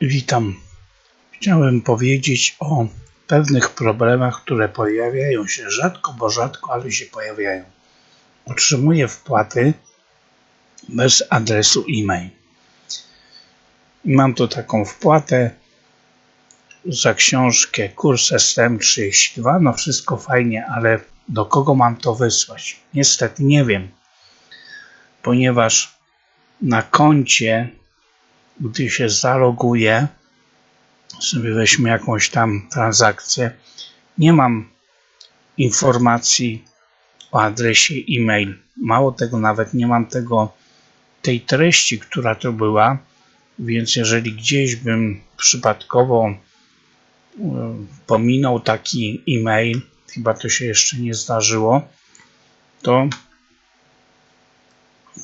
Witam. Chciałem powiedzieć o pewnych problemach, które pojawiają się rzadko, bo rzadko, ale się pojawiają. Otrzymuję wpłaty bez adresu e-mail. Mam tu taką wpłatę za książkę Kurs STM32. No wszystko fajnie, ale do kogo mam to wysłać? Niestety nie wiem, ponieważ na koncie, gdy się zaloguję, sobie weźmy jakąś tam transakcję, nie mam informacji o adresie e-mail. Mało tego, nawet nie mam tego, tej treści, która to była, więc jeżeli gdzieś bym przypadkowo e, pominął taki e-mail, chyba to się jeszcze nie zdarzyło, to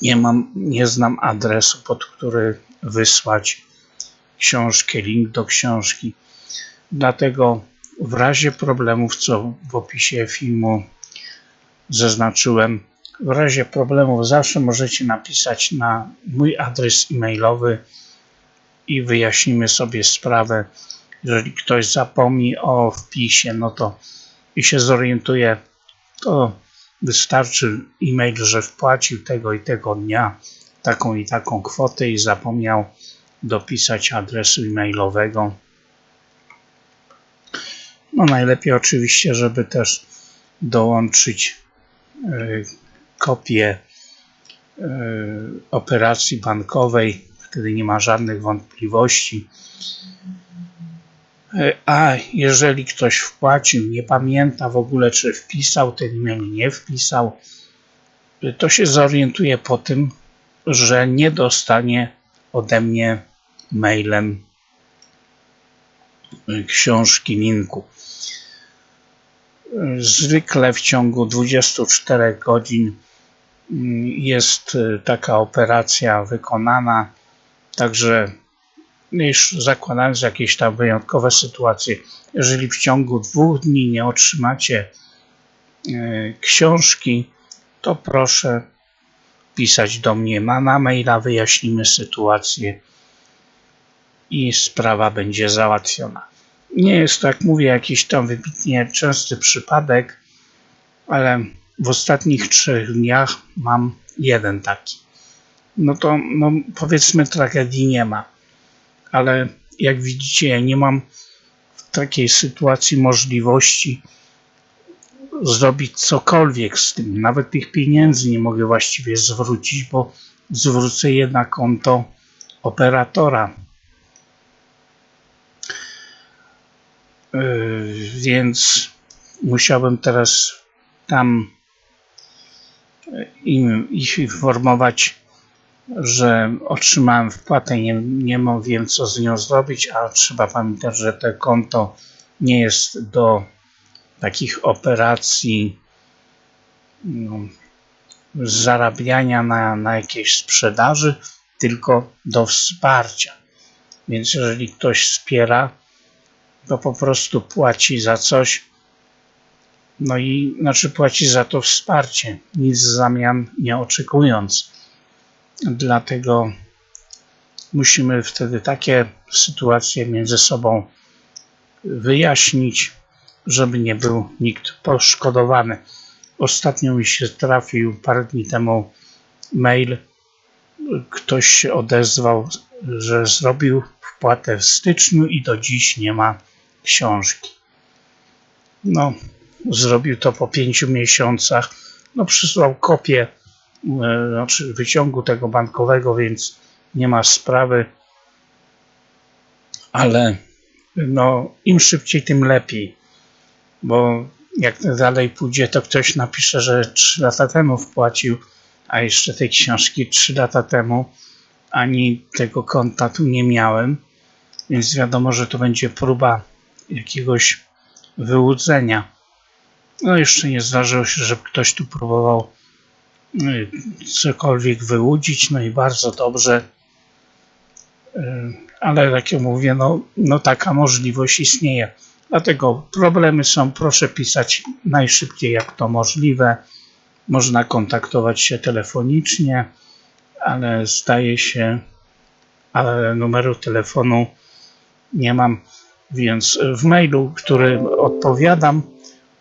nie mam, nie znam adresu, pod który wysłać książkę, link do książki. Dlatego w razie problemów, co w opisie filmu zaznaczyłem, w razie problemów zawsze możecie napisać na mój adres e-mailowy i wyjaśnimy sobie sprawę. Jeżeli ktoś zapomni o wpisie, no to i się zorientuje, to wystarczy e-mail, że wpłacił tego i tego dnia taką i taką kwotę i zapomniał dopisać adresu e-mailowego. No najlepiej oczywiście, żeby też dołączyć y, kopię y, operacji bankowej, wtedy nie ma żadnych wątpliwości. Y, a jeżeli ktoś wpłacił, nie pamięta w ogóle, czy wpisał ten e-mail, nie wpisał, to się zorientuje po tym, że nie dostanie ode mnie mailem książki linku. Zwykle w ciągu 24 godzin jest taka operacja wykonana, także już zakładając jakieś tam wyjątkowe sytuacje, jeżeli w ciągu dwóch dni nie otrzymacie e, książki, to proszę pisać do mnie na maila, wyjaśnimy sytuację i sprawa będzie załatwiona. Nie jest to, jak mówię, jakiś tam wybitnie częsty przypadek, ale w ostatnich trzech dniach mam jeden taki. No to no, powiedzmy tragedii nie ma, ale jak widzicie, ja nie mam w takiej sytuacji możliwości zrobić cokolwiek z tym. Nawet tych pieniędzy nie mogę właściwie zwrócić, bo zwrócę je na konto operatora. Yy, więc musiałbym teraz tam im, ich informować, że otrzymałem wpłatę i nie, nie wiem co z nią zrobić, a trzeba pamiętać, że to konto nie jest do takich operacji no, zarabiania na, na jakiejś sprzedaży, tylko do wsparcia. Więc jeżeli ktoś wspiera, to po prostu płaci za coś, no i znaczy płaci za to wsparcie, nic w zamian nie oczekując. Dlatego musimy wtedy takie sytuacje między sobą wyjaśnić, żeby nie był nikt poszkodowany. Ostatnio mi się trafił parę dni temu mail. Ktoś się odezwał, że zrobił wpłatę w styczniu i do dziś nie ma książki. No, zrobił to po pięciu miesiącach. No, przysłał kopię znaczy wyciągu tego bankowego, więc nie ma sprawy. Ale no, im szybciej, tym lepiej bo jak dalej pójdzie, to ktoś napisze, że 3 lata temu wpłacił, a jeszcze tej książki 3 lata temu ani tego konta tu nie miałem, więc wiadomo, że to będzie próba jakiegoś wyłudzenia. No jeszcze nie zdarzyło się, żeby ktoś tu próbował cokolwiek wyłudzić, no i bardzo dobrze, y, ale jak ja mówię, no, no taka możliwość istnieje. Dlatego problemy są, proszę pisać najszybciej jak to możliwe. Można kontaktować się telefonicznie, ale zdaje się, ale numeru telefonu nie mam, więc w mailu, który odpowiadam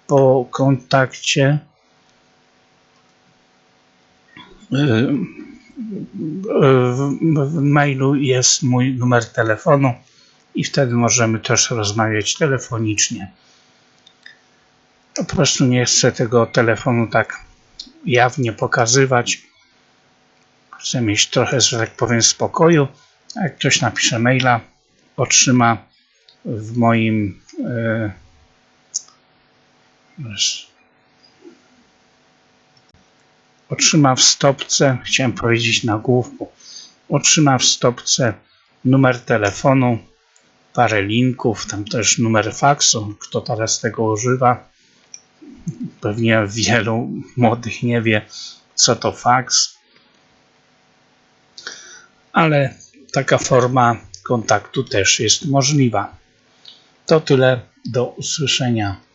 po kontakcie, w mailu jest mój numer telefonu i wtedy możemy też rozmawiać telefonicznie. Po prostu nie chcę tego telefonu tak jawnie pokazywać. Chcę mieć trochę, że tak powiem, spokoju. A jak ktoś napisze maila, otrzyma w moim e, otrzyma w stopce, chciałem powiedzieć na główku, otrzyma w stopce numer telefonu, parę linków, tam też numer faksu, kto teraz tego używa. Pewnie wielu młodych nie wie, co to faks, ale taka forma kontaktu też jest możliwa. To tyle, do usłyszenia.